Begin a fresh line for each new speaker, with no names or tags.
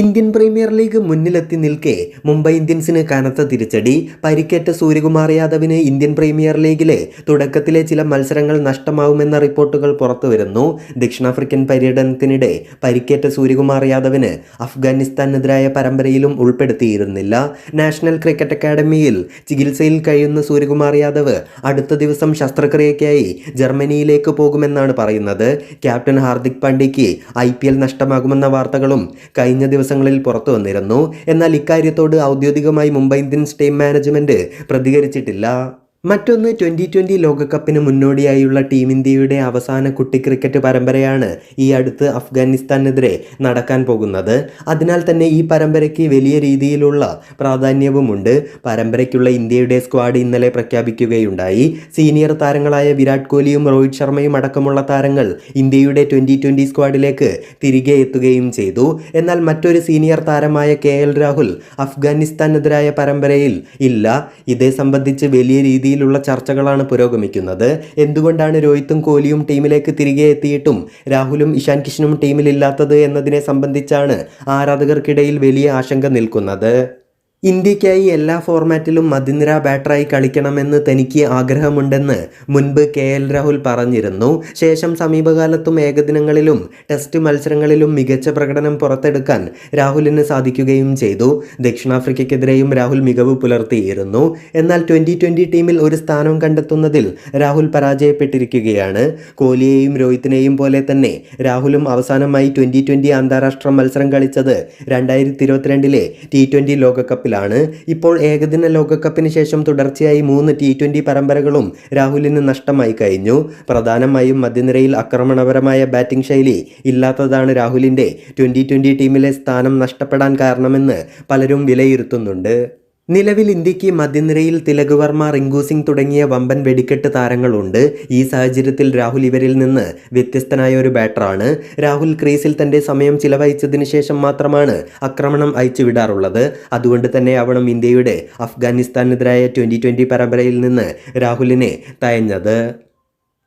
Indian premier league മുന്നിലെത്തി നിൽക്കെ മുംബൈ ഇന്ത്യൻസിന് കനത്ത തിരിച്ചടി. പരിക്കേറ്റ സൂര്യകുമാർ യാദവിന് ഇന്ത്യൻ പ്രീമിയർ ലീഗിലെ തുടക്കത്തിലെ ചില മത്സരങ്ങൾ നഷ്ടമാവുമെന്ന റിപ്പോർട്ടുകൾ പുറത്തുവരുന്നു. ദക്ഷിണാഫ്രിക്കൻ പര്യടനത്തിനിടെ പരിക്കേറ്റ സൂര്യകുമാർ യാദവിന് അഫ്ഗാനിസ്ഥാനെതിരായ പരമ്പരയിലും ഉൾപ്പെടുത്തിയിരുന്നില്ല. നാഷണൽ ക്രിക്കറ്റ് അക്കാദമിയിൽ ചികിത്സയിൽ കഴിയുന്ന സൂര്യകുമാർ യാദവ് അടുത്ത ദിവസം ശസ്ത്രക്രിയയ്ക്കായി ജർമ്മനിയിലേക്ക് പോകുമെന്നാണ് പറയുന്നത്. ക്യാപ്റ്റൻ ഹാർദിക് പാണ്ഡ്യയ്ക്ക് ഐ നഷ്ടമാകുമെന്ന വാർത്തകളും കഴിഞ്ഞ ദിവസങ്ങളിൽ പുറത്തു വന്നിരുന്നു. എന്നാൽ ഇക്കാര്യത്തോട് ഔദ്യോഗികമായി മുംബൈ ഇന്ത്യൻസ് ടീം മാനേജ്മെന്റ് പ്രതികരിച്ചിട്ടില്ല. മറ്റൊന്ന് ട്വന്റി ട്വന്റി ലോകകപ്പിന് മുന്നോടിയായുള്ള ടീം ഇന്ത്യയുടെ അവസാന കുട്ടി ക്രിക്കറ്റ് പരമ്പരയാണ് ഈ അടുത്ത് അഫ്ഗാനിസ്ഥാനെതിരെ നടക്കാൻ പോകുന്നത്. അതിനാൽ തന്നെ ഈ പരമ്പരയ്ക്ക് വലിയ രീതിയിലുള്ള പ്രാധാന്യവുമുണ്ട്. പരമ്പരയ്ക്കുള്ള ഇന്ത്യയുടെ സ്ക്വാഡ് ഇന്നലെ പ്രഖ്യാപിക്കുകയുണ്ടായി. സീനിയർ താരങ്ങളായ വിരാട് കോഹ്ലിയും രോഹിത് ശർമ്മയും അടക്കമുള്ള താരങ്ങൾ ഇന്ത്യയുടെ ട്വന്റി ട്വന്റി സ്ക്വാഡിലേക്ക് തിരികെ എത്തുകയും ചെയ്തു. എന്നാൽ മറ്റൊരു സീനിയർ താരമായ കെ എൽ രാഹുൽ അഫ്ഗാനിസ്ഥാനെതിരായ പരമ്പരയിൽ ഇല്ല. ഇതേ സംബന്ധിച്ച് വലിയ രീതിയിലുള്ള ചർച്ചകളാണ് പുരോഗമിക്കുന്നത്. എന്തുകൊണ്ടാണ് രോഹിത്തും കോഹ്ലിയും ടീമിലേക്ക് തിരികെ എത്തിയിട്ടും രാഹുലും ഇഷാൻ കിഷനും ടീമിലില്ലാത്തത് എന്നതിനെ സംബന്ധിച്ചാണ് ആരാധകർക്കിടയിൽ വലിയ ആശങ്ക നിൽക്കുന്നത്? ഇന്ത്യക്കായി എല്ലാ ഫോർമാറ്റിലും മതിനിര ബാറ്ററായി കളിക്കണമെന്ന് തനിക്ക് ആഗ്രഹമുണ്ടെന്ന് മുൻപ് കെ എൽ രാഹുൽ പറഞ്ഞിരുന്നു. ശേഷം സമീപകാലത്തും ഏകദിനങ്ങളിലും ടെസ്റ്റ് മത്സരങ്ങളിലും മികച്ച പ്രകടനം പുറത്തെടുക്കാൻ രാഹുലിന് സാധിക്കുകയും ചെയ്തു. ദക്ഷിണാഫ്രിക്കയ്ക്കെതിരെയും രാഹുൽ മികവ് പുലർത്തിയിരുന്നു. എന്നാൽ ട്വന്റി ട്വന്റി ടീമിൽ ഒരു സ്ഥാനം കണ്ടെത്തുന്നതിൽ രാഹുൽ പരാജയപ്പെട്ടിരിക്കുകയാണ്. കോഹ്ലിയെയും രോഹിത്തിനെയും പോലെ തന്നെ രാഹുലും അവസാനമായി ട്വന്റി ട്വന്റി അന്താരാഷ്ട്ര മത്സരം കളിച്ചത് രണ്ടായിരത്തി ഇരുപത്തിരണ്ടിലെ ടി ട്വന്റി ലോകകപ്പിലാണ് ഇപ്പോൾ ഏകദിന ലോകകപ്പിന് ശേഷം തുടർച്ചയായി മൂന്ന് ടി ട്വന്റി പരമ്പരകളും രാഹുലിന് നഷ്ടമായി കഴിഞ്ഞു. പ്രധാനമായും മധ്യനിരയിൽ ആക്രമണപരമായ ബാറ്റിംഗ് ശൈലി ഇല്ലാത്തതാണ് രാഹുലിന്റെ ട്വന്റി ട്വന്റി ടീമിലെ സ്ഥാനം നഷ്ടപ്പെടാൻ കാരണമെന്ന് പലരും വിലയിരുത്തുന്നുണ്ട്. നിലവിൽ ഇന്ത്യയ്ക്ക് മധ്യനിരയിൽ തിലകുവർമ്മ റിങ്കു സിംഗ് തുടങ്ങിയ വമ്പൻ വെടിക്കെട്ട് താരങ്ങളുണ്ട്. ഈ സാഹചര്യത്തിൽ രാഹുൽ ഇവരിൽ നിന്ന് വ്യത്യസ്തനായ ഒരു ബാറ്ററാണ്. രാഹുൽ ക്രീസിൽ തന്റെ സമയം ചിലവഴിച്ചതിന് ശേഷം മാത്രമാണ് ആക്രമണം അയച്ചു വിടാറുള്ളത് അതുകൊണ്ട് തന്നെ ആവണം ഇന്ത്യയുടെ അഫ്ഗാനിസ്ഥാനെതിരായ ട്വന്റി ട്വന്റി പരമ്പരയിൽ നിന്ന് രാഹുലിനെ തയഞ്ഞത്